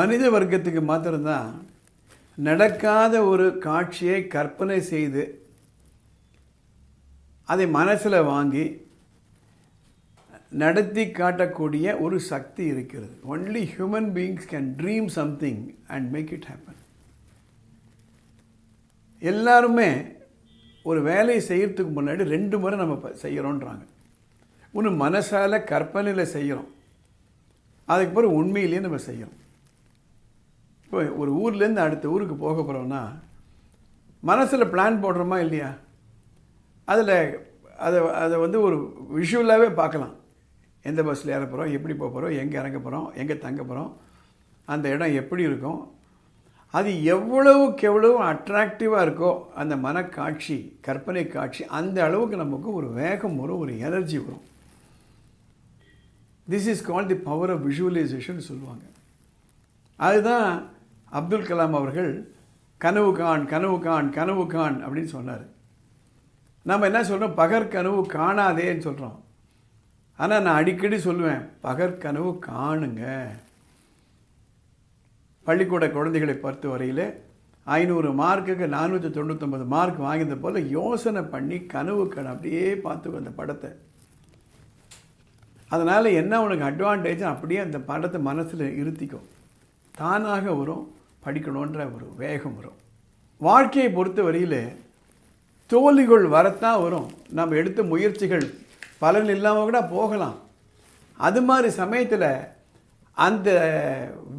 மனித வர்க்கத்துக்கு மாத்திரம்தான் நடக்காத ஒரு காட்சியை கற்பனை செய்து அதை மனசில் வாங்கி நடத்தி காட்டக்கூடிய ஒரு சக்தி இருக்கிறது. Only human beings can dream something and make it happen எல்லாருமே ஒரு வேலையை செய்கிறதுக்கு முன்னாடி ரெண்டு முறை நம்ம செய்கிறோன்றாங்க ஒன்று மனசால் கற்பனையில் செய்கிறோம் அதுக்கு பிறகு உண்மையிலேயே நம்ம செய்கிறோம் இப்போ ஒரு ஊர்லேருந்து அடுத்த ஊருக்கு போக போகிறோம்னா மனசில் பிளான் போடுறோமா இல்லையா? அதில் அதை அதை வந்து ஒரு விஷுவலாகவே பார்க்கலாம். எந்த பஸ்ஸில் ஏற போகிறோம் எப்படி போக போகிறோம் எங்கே இறங்க போகிறோம் எங்கே தங்க போகிறோம் அந்த இடம் எப்படி இருக்கும்? அது எவ்வளவுக்கு எவ்வளவு அட்ராக்டிவாக இருக்கோ அந்த மனக்காட்சி கற்பனை காட்சி அந்த அளவுக்கு நமக்கு ஒரு வேகம் வரும் ஒரு எனர்ஜி வரும். This is call the power of visualization சொல்லுவாங்க. அதுதான் அப்துல் கலாம் அவர்கள் கனவு கான் கனவு கான் கனவு கான் அப்படின்னு சொன்னார். நம்ம என்ன சொல்கிறோம் பகற்கனவு காணாதேன்னு சொல்கிறோம் ஆனால் நான் அடிக்கடி சொல்லுவேன் பகற்கனவு காணுங்க. பள்ளிக்கூட குழந்தைகளை பொறுத்த வரையில் ஐநூறு மார்க்குக்கு நானூற்றி தொண்ணூற்றொம்பது மார்க் வாங்கியது போல் யோசனை பண்ணி கனவு கண் அப்படியே பார்த்துக்கோ அந்த படத்தை. அதனால் என்ன உனக்கு அட்வான்டேஜ் அப்படியே அந்த படத்தை மனசில் இருத்திக்கும் தானாக வரும். படிக்கணுன்ற ஒரு வேகம் வரும். வாழ்க்கையை பொறுத்த வரையில் தோல்விகள் வரத்தான் வரும். நம்ம எடுத்த முயற்சிகள் பலன் இல்லாமல் கூட போகலாம். அது மாதிரி சமயத்தில் அந்த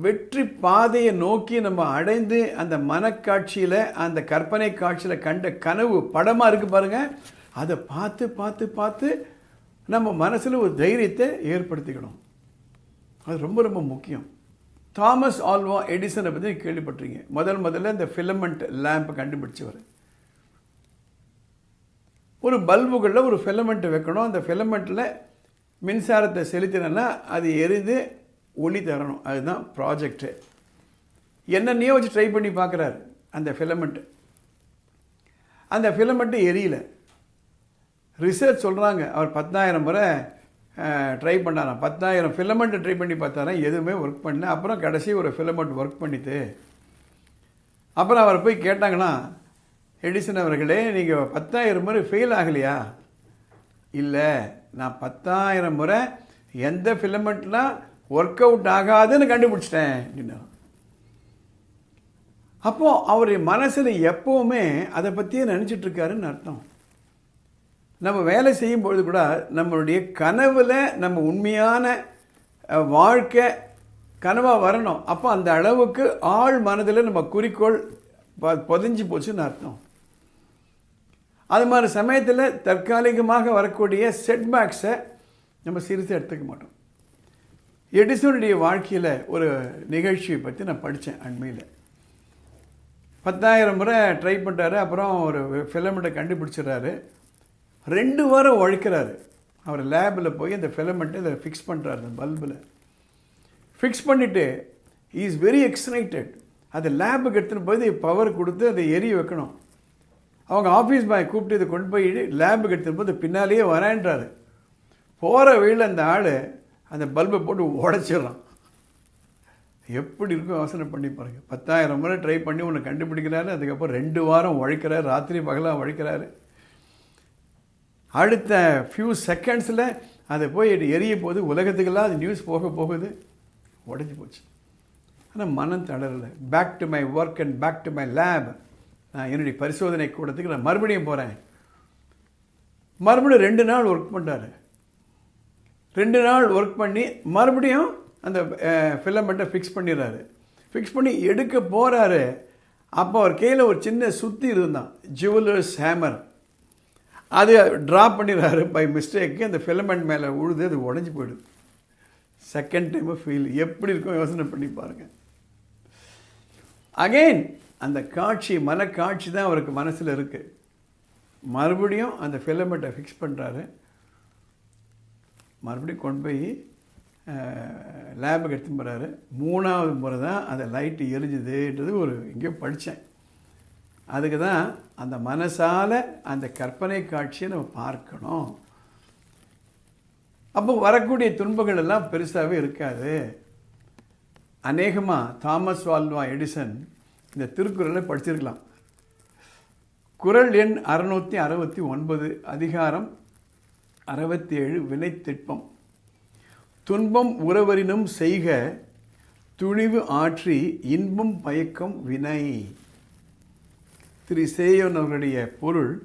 வெற்றி பாதையை நோக்கி நம்ம அடைந்து அந்த மனக்காட்சியில் அந்த கற்பனை காட்சியில் கண்ட கனவு படமாக இருக்குது பாருங்கள் அதை பார்த்து பார்த்து பார்த்து நம்ம மனசில் ஒரு தைரியத்தை ஏற்படுத்திக்கணும். அது ரொம்ப ரொம்ப முக்கியம். தாமஸ் ஆல்வா எடிசனை பற்றி கேள்விப்பட்டிருங்க முதல் முதல்ல இந்த ஃபிலமெண்ட் லேம்பை கண்டுபிடிச்சவர். ஒரு பல்புகளில் ஒரு ஃபிலமெண்ட் வைக்கணும். அந்த ஃபிலமெண்ட்டில் மின்சாரத்தை செலுத்தினேன்னா அது எரிந்து ஒளி தரணும். அதுதான் ப்ராஜெக்ட்டு என்னென்னையோ வச்சு ட்ரை பண்ணி பார்க்குறாரு அந்த ஃபிலமெண்ட்டு அந்த ஃபிலமெண்ட்டு எரியல. ரிசர்ச் சொல்கிறாங்க அவர் பத்தாயிரம் முறை ட்ரை பண்ணாராம். பத்தாயிரம் ஃபிலமெண்ட் ட்ரை பண்ணி பார்த்தாராம். எதுவுமே ஒர்க் பண்ணல. அப்புறம் கடைசி ஒரு ஃபிலமெண்ட் ஒர்க் பண்ணிட்டு அப்புறம் அவரை போய் கேட்டாங்கன்னா எடிசன் அவர்களே நீங்கள் பத்தாயிரம் முறை ஃபெயில் ஆகலையா? இல்லை நான் பத்தாயிரம் முறை எந்த ஃபிலமெண்ட்லாம் ஒர்க் அவுட் ஆகாதுன்னு கண்டுபிடிச்சிட்டேன் அப்படின்னா அப்போது அவர் மனசில் எப்போவுமே அதை பற்றியே நினச்சிட்ருக்காருன்னு அர்த்தம். நம்ம வேலை செய்யும் பொழுது கூட நம்மளுடைய கனவில் நம்ம உண்மையான வாழ்க்கை கனவாக வரணும். அப்போ அந்த அளவுக்கு ஆழ் மனதில் நம்ம குறிக்கோள் ப- புதைஞ்சு போச்சுன்னு அர்த்தம். அது மாதிரி சமயத்தில் தற்காலிகமாக வரக்கூடிய செட்பேக்ஸை நம்ம சிரித்து எடுத்துக்க மாட்டோம். எடிசனுடைய வாழ்க்கையில் ஒரு நிகழ்ச்சியை பற்றி நான் படித்தேன் அண்மையில். பத்தாயிரம் முறை ட்ரை பண்ணுறாரு அப்புறம் ஒரு ஃபிலமெண்ட்டை கண்டுபிடிச்சிடுறாரு. ரெண்டு வாரம் உழைக்கிறாரு. அவர் லேபில் போய் அந்த ஃபிலமெண்ட்டு இதை ஃபிக்ஸ் பண்ணுறாரு அந்த பல்பில் ஃபிக்ஸ் பண்ணிவிட்டு இஸ் வெரி எக்ஸைட்டட் அது லேபுக்கு எடுத்துகிட்டு போய் பவர் கொடுத்து அதை எரிய வைக்கணும். அவங்க ஆஃபீஸ் பாய் கூப்பிட்டு இதை கொண்டு போய் லேபுக்கு எடுத்துகிட்டு போய் பின்னாலேயே வரேன்றாரு. போகிற வழியில் அந்த ஆள் அந்த பல்பை போட்டு உடைச்சிடுறான். எப்படி இருக்கும் யோசனை பண்ணி பாருங்கள் பத்தாயிரம் முறை ட்ரை பண்ணி ஒன்று கண்டுபிடிக்கிறாரு அதுக்கப்புறம் ரெண்டு வாரம் உழைக்கிறாரு ராத்திரி பகலாக உழைக்கிறாரு. அடுத்த ஃபியூ செகண்ட்ஸில் அதை போய் எரிய போது உலகத்துக்கெல்லாம் அது நியூஸ் போக போகுது. உடஞ்சி போச்சு. ஆனால் மனம் தளரலை. Back to my work and back to my lab நான் என்னுடைய பரிசோதனை கூடத்துக்கு நான் மறுபடியும் போகிறேன் மறுபடியும் ரெண்டு நாள் ஒர்க் பண்ணுறாரு ரெண்டு நாள் ஒர்க் பண்ணி மறுபடியும் அந்த ஃபிலமெண்ட்டை ஃபிக்ஸ் பண்ணிடுறாரு. ஃபிக்ஸ் பண்ணி எடுக்க போகிறாரு அப்போ அவர் கையில் ஒரு சின்ன சுத்தி இருந்தான். ஜுவல்லர்ஸ் ஹேமர் அது ட்ராப் பண்ணிடுறாரு. பை மிஸ்டேக்கு அந்த ஃபிலமெண்ட் மேலே உழுது அது உடஞ்சி போயிடுது. செகண்ட் டைமு ஃபீல் எப்படி இருக்கும் யோசனை பண்ணி பாருங்கள் அகைன் அந்த காட்சி மனக்காட்சி தான் அவருக்கு மனசில் இருக்குது மறுபடியும் அந்த ஃபிலமெண்ட்டை ஃபிக்ஸ் பண்ணுறாரு மறுபடியும் கொண்டு போய் லேபுக்கு எடுத்து போகிறாரு மூணாவது முறை தான் அந்த லைட்டு எரிஞ்சுதுன்றது ஒரு எங்கேயோ படித்தேன் அதுக்கு தான் அந்த மனசால் அந்த கற்பனை காட்சியை நம்ம பார்க்கணும். அப்போ வரக்கூடிய துன்பங்கள் எல்லாம் பெருசாகவே இருக்காது. அநேகமாக தாமஸ் வால்வா எடிசன் இந்த திருக்குறளை படிச்சிருக்கலாம். குறள் எண் அறுநூற்றி அறுபத்தி ஒன்பது அதிகாரம் அறுபத்தி ஏழு வினைத்திட்பம் துன்பம் உறவரினும் செய்க துணிவு ஆற்றி இன்பம் பயக்கம் வினை. திரு சேயோன் அவர்களுடைய பொருள்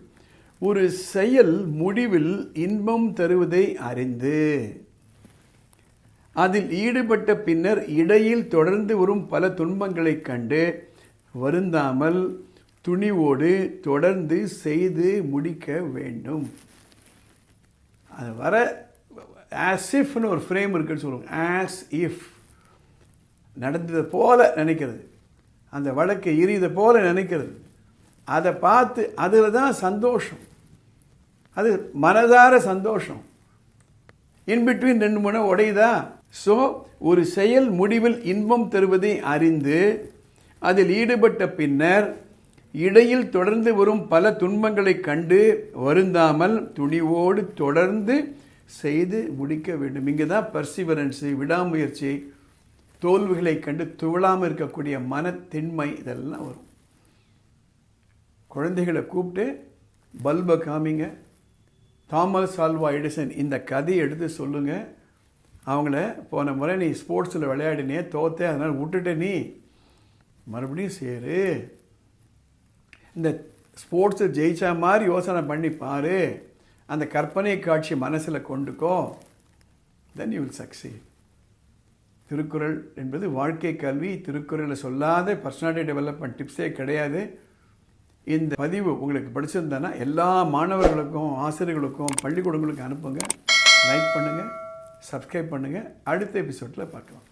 ஒரு செயல் முடிவில் இன்பம் தருவதை அறிந்து அதில் ஈடுபட்ட பின்னர் இடையில் தொடர்ந்து வரும் பல துன்பங்களைக் கண்டு வருந்தாமல் துணிவோடு தொடர்ந்து செய்து முடிக்க வேண்டும். அது வர ஆஸ் இஃப்னு ஒரு ஃப்ரேம் இருக்குன்னு சொல்லுவோம் ஆஸ் இஃப் நடந்தது போல நினைக்கிறது. அந்த வழக்கை எரியுத போல நினைக்கிறது. அதை பார்த்து அதில் தான் சந்தோஷம். அது மனதார சந்தோஷம். இன்பிட்வீன் ரெண்டு மூணு உடையுதா? ஸோ ஒரு செயல் முடிவில் இன்பம் தருவதை அறிந்து அதில் ஈடுபட்ட பின்னர் இடையில் தொடர்ந்து வரும் பல துன்பங்களை கண்டு வருந்தாமல் துணிவோடு தொடர்ந்து செய்து முடிக்க வேண்டும். இங்கே தான் பர்சிவரன்ஸு விடாமுயற்சி தோல்விகளை கண்டு துவளாமல் இருக்கக்கூடிய மனத்தின்மை இதெல்லாம் வரும். குழந்தைகளை கூப்பிட்டு பல்பை காமிங்க. தாமஸ் ஆல்வா எடிசன் இந்த கதையை எடுத்து சொல்லுங்கள் அவங்கள போன முறை நீ ஸ்போர்ட்ஸில் விளையாடினே தோத்தே அதனால் விட்டுட்ட நீ. மறுபடியும் சேரு. இந்த ஸ்போர்ட்ஸை ஜெயிச்சா மாதிரி யோசனை பண்ணி பாரு. அந்த கற்பனை காட்சி மனசில் கொண்டுக்கோ. Then you will succeed Thirukkural என்பது வாழ்க்கை கல்வி. திருக்குறளை சொல்லாத பர்சனாலிட்டி டெவலப்மெண்ட் டிப்ஸே கிடையாது. இந்த பதிவு உங்களுக்கு பிடிச்சிருந்தேன்னா எல்லா மாணவர்களுக்கும் ஆசிரியர்களுக்கும் பள்ளிக்கூடங்களுக்கும் அனுப்புங்க. லைக் பண்ணுங்கள் சப்ஸ்கிரைப் பண்ணுங்கள் அடுத்த எபிசோடில் பார்க்கலாம்.